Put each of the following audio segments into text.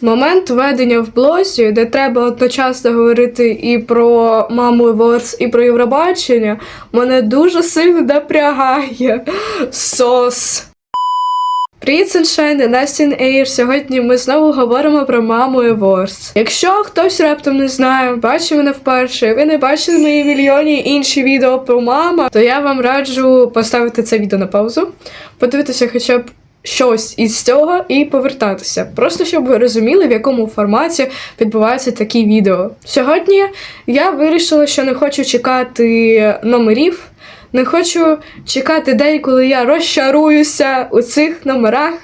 Момент ведення в блозі, де треба одночасно говорити і про маму Ворс, і про Євробачення, мене дуже сильно напрягає. Сос. Привіт, і Настін Ейр. Сьогодні ми знову говоримо про маму Еворс. Якщо хтось раптом не знає, бачив мене вперше, ви не бачили мої мільйоні інші відео про мама, то я вам раджу поставити це відео на паузу, подивитися хоча б щось із цього і повертатися. Просто щоб ви розуміли, в якому форматі відбуваються такі відео. Сьогодні я вирішила, що не хочу чекати номерів. Не хочу чекати день, коли я розчаруюся у цих номерах,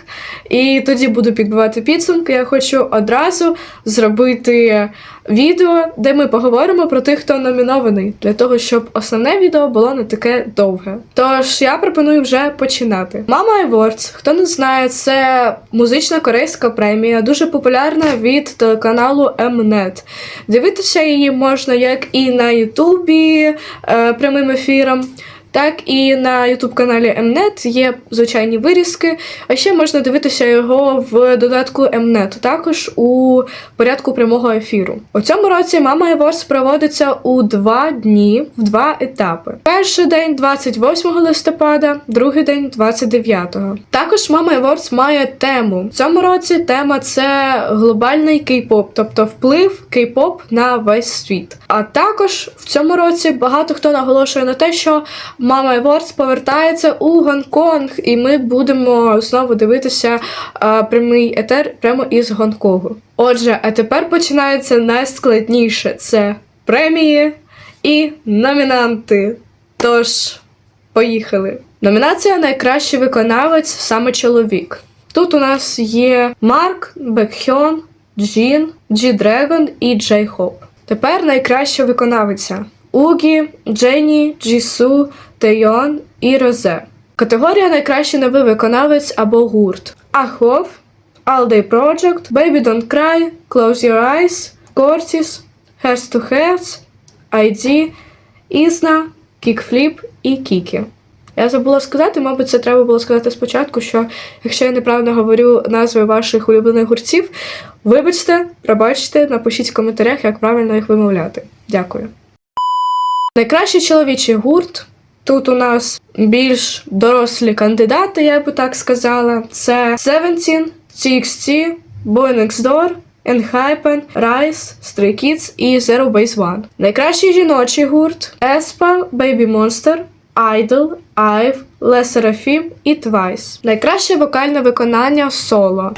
і тоді буду підбивати підсумки. Я хочу одразу зробити відео, де ми поговоримо про тих, хто номінований, для того, щоб основне відео було не таке довге. Тож я пропоную вже починати. Mama Awards, хто не знає, це музична корейська премія, дуже популярна від телеканалу Mnet. Дивитися її можна як і на Ютубі е, прямим ефіром. Так і на youtube каналі Mnet є звичайні вирізки, а ще можна дивитися його в додатку Mnet, також у порядку прямого ефіру. У цьому році Мама Awards проводиться у два дні в два етапи. Перший день 28 листопада, другий день 29-го. Також Мама Awards має тему. В цьому році тема це глобальний кей-поп, тобто вплив кей-поп на весь світ. А також в цьому році багато хто наголошує на те, що Мама Awards повертається у Гонконг, і ми будемо знову дивитися а, прямий етер прямо із Гонконгу. Отже, а тепер починається найскладніше: це премії і номінанти. Тож, поїхали. Номінація Найкращий виконавець саме чоловік. Тут у нас є Марк, Бекхьон, Джін, Джі Дрегон і Джей Хоп. Тепер найкраща виконавиця Угі, Дженні, Джісу, Тейон і Розе. Категорія найкращий новий виконавець або гурт. Ахов, All Day Project, Baby Don't Cry, Close Your Eyes, Cortis, Hairs to Hairs, ID, Ізна, Kickflip і Кікі. Я забула сказати, мабуть, це треба було сказати спочатку, що якщо я неправильно говорю назви ваших улюблених гуртів, вибачте, пробачте, напишіть в коментарях, як правильно їх вимовляти. Дякую. Найкращий чоловічий гурт. Тут у нас більш дорослі кандидати, я би так сказала. Це Seventeen, TXT, Boy Next Door, Enhypen, Rise, Stray Kids і Zero Base One. Найкращий жіночий гурт Espa, Baby Monster, Idol, IVE, Le Seraphim і Twice. Найкраще вокальне виконання соло.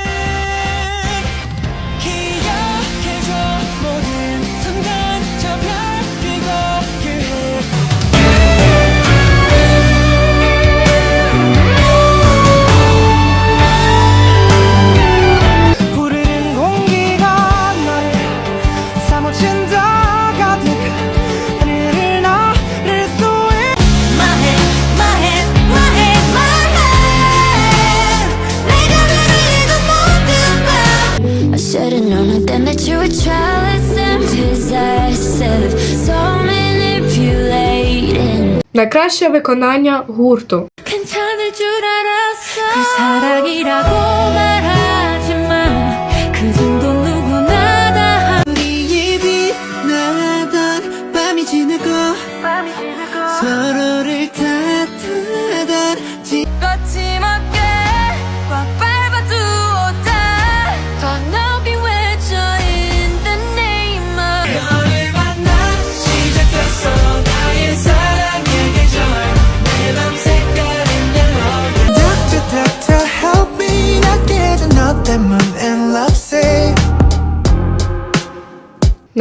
Найкраще виконання гурту.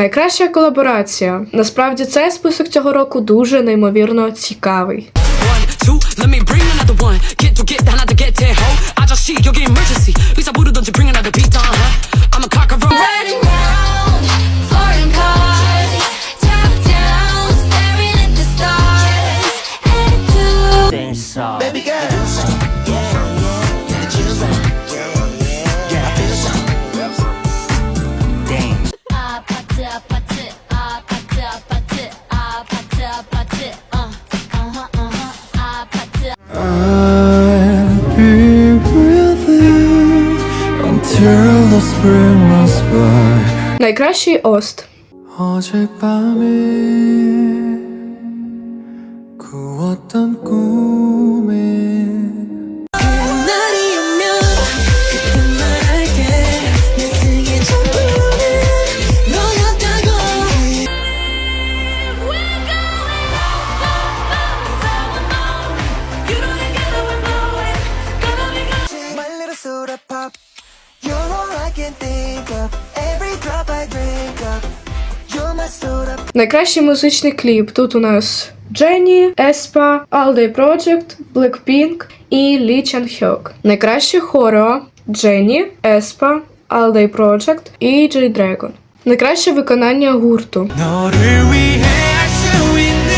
Найкраща колаборація. Насправді цей список цього року дуже неймовірно цікавий. Найкращий ост. Найкращий музичний кліп. Тут у нас Дженні, Еспа, All Day Project, Blackpink і Lee Chan Hyuk. Найкраще хорео Дженні, Еспа, All Day Project і J Dragon. Найкраще виконання гурту. 너를 위해 할 수 있는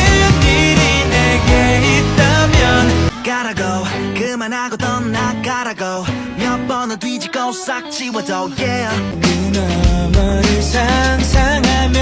일이 내게 있다면 Gotta go 그만하고 떠나 gotta go 몇 번을 뒤지고 싹 지워도 yeah 그나마를 상상하며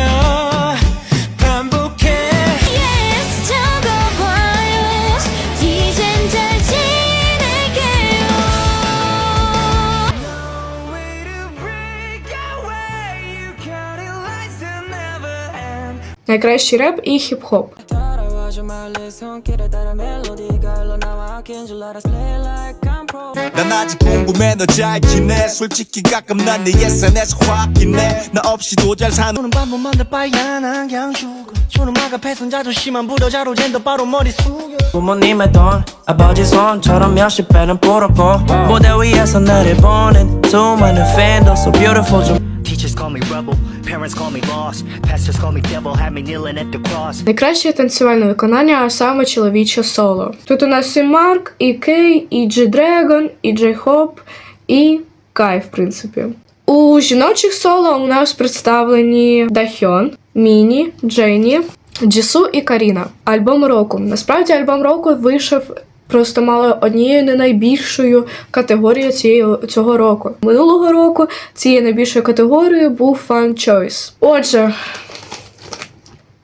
Play like I'm pro 난 아직 궁금해 너 잘 지내 솔직히 가끔 난네 SNS에서 확인해 나 없이도 잘 사는 오는 밤만 내 빨간한 양주가 주는 앞에선 자존심만 부러자로 젠더 바로 머리 숙여 부모님의 돈 아버지 손처럼 몇십 배는 불었고 무대 위에서 나를 보는 수많은 팬들 So beautiful 좀 Teachers call me rebel, parents call me boss, pastors call me devil, had me kneeling at the cross. Найкраще танцювальне виконання, а саме чоловіче соло. Тут у нас і Марк, і Кей, і Джей Дрегон, і Джей Хоп, і Кай, в принципі. У жіночих соло у нас представлені Дахьон, Міні, Дженні, Джісу і Каріна. Альбом року. Насправді альбом року вийшов просто мало однією не найбільшою категорією цієї цього року. Минулого року цією найбільшою категорією був Fan Choice. Отже,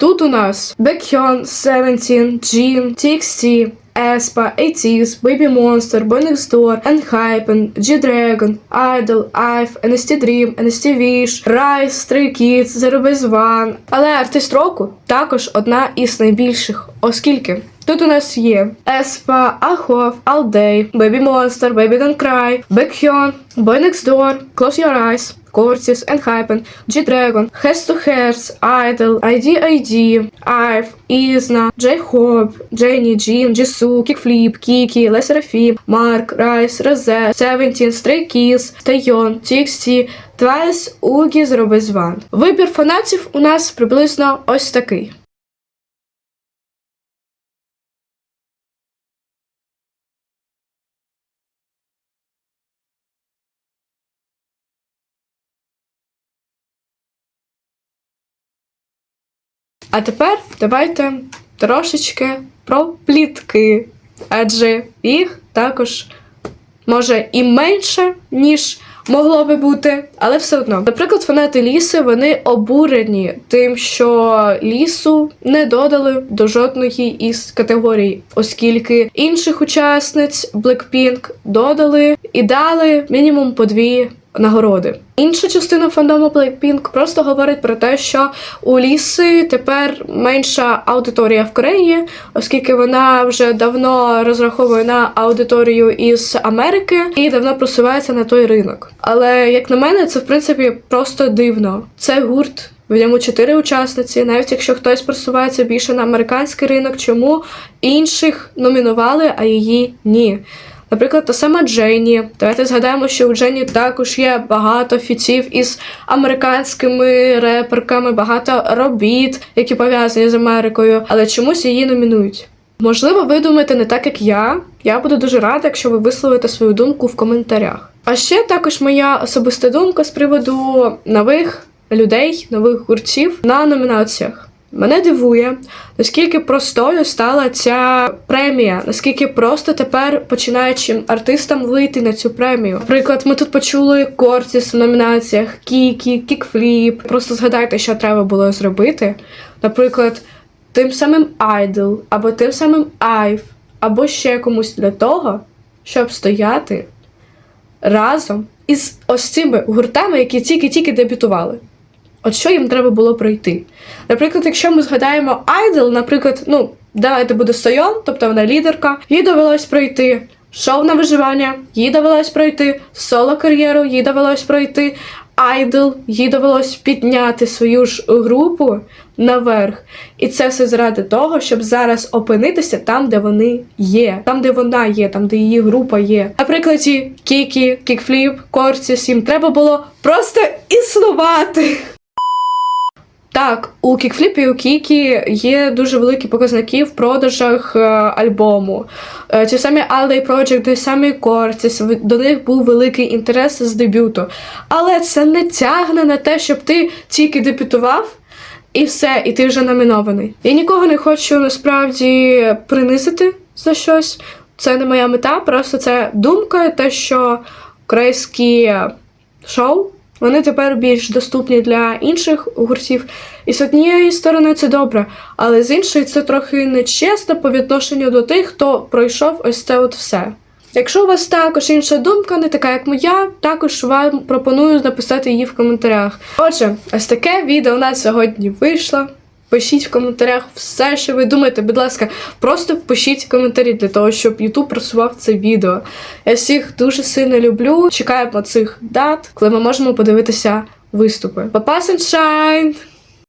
Тут у нас Baekhyun, Seventeen, Jin, TXT, Aespa, ATEEZ, Baby Monster, Boy Next Door, Enhypen, G-Dragon, Idol, IVE, NST Dream, NST Wish, Rise, Stray Kids, Zero. Але артист року також одна із найбільших, оскільки Тут у нас є Aespa, Ahov, All Day, Baby Monster, Baby Don't Cry, Baekhyun, Boy Next Door, Close Your Eyes, Cortis, Enhypen, G-Dragon, Has to Hairs, Idol, ID-ID, IVE, Izna, J-Hope, Jenny, Jin, Jisoo, Kickflip, Kiki, Les Seraphim, Mark, Rice, Rose, Seventeen, Stray Kids, Taeyeon, TXT, Twice, Угі, Зроби Зван. Вибір фанатів у нас приблизно ось такий. А тепер давайте трошечки про плітки, адже їх також може і менше, ніж могло би бути, але все одно. Наприклад, фанати ліси вони обурені тим, що лісу не додали до жодної із категорій, оскільки інших учасниць Blackpink додали і дали мінімум по дві нагороди. Інша частина фандому Blackpink просто говорить про те, що у ліси тепер менша аудиторія в Кореї, оскільки вона вже давно розраховує на аудиторію із Америки і давно просувається на той ринок. Але як на мене, це в принципі просто дивно. Це гурт. В ньому чотири учасниці, навіть якщо хтось просувається більше на американський ринок, чому інших номінували, а її ні. Наприклад, та сама Дженні. Давайте згадаємо, що у Дженні також є багато фітів із американськими реперками, багато робіт, які пов'язані з Америкою, але чомусь її номінують. Можливо, ви думаєте не так, як я. Я буду дуже рада, якщо ви висловите свою думку в коментарях. А ще також моя особиста думка з приводу нових людей, нових гуртів на номінаціях. Мене дивує, наскільки простою стала ця премія, наскільки просто тепер починаючим артистам вийти на цю премію. Наприклад, ми тут почули Кортіс в номінаціях, Кікі, Кікфліп. Просто згадайте, що треба було зробити. Наприклад, тим самим Idol, або тим самим IVE, або ще комусь для того, щоб стояти разом із ось цими гуртами, які тільки-тільки дебютували. От що їм треба було пройти? Наприклад, якщо ми згадаємо Idol, наприклад, ну, давайте буде Сойон, тобто вона лідерка, їй довелось пройти шоу на виживання, їй довелось пройти соло-кар'єру, їй довелось пройти Idol, їй довелось підняти свою ж групу наверх. І це все заради того, щоб зараз опинитися там, де вони є, там, де вона є, там, де її група є. Наприклад, Кікі, Кікфліп, Кортіс, їм треба було просто існувати. Так, у Кікфліпі і у Кікі є дуже великі показники в продажах е, альбому. Е, ті самі Alley Project, ті самі Кортіс, до них був великий інтерес з дебюту. Але це не тягне на те, щоб ти тільки дебютував. І все, і ти вже номінований. Я нікого не хочу насправді принизити за щось. Це не моя мета, просто це думка, те, що корейські шоу вони тепер більш доступні для інших гуртів. І з однієї сторони це добре, але з іншої це трохи нечесно по відношенню до тих, хто пройшов ось це от все. Якщо у вас також інша думка, не така як моя, також вам пропоную написати її в коментарях. Отже, ось таке відео у нас сьогодні вийшло. Пишіть в коментарях все, що ви думаєте. Будь ласка, просто пишіть коментарі для того, щоб YouTube просував це відео. Я всіх дуже сильно люблю. Чекаємо цих дат, коли ми можемо подивитися виступи. Па-па, Sunshine!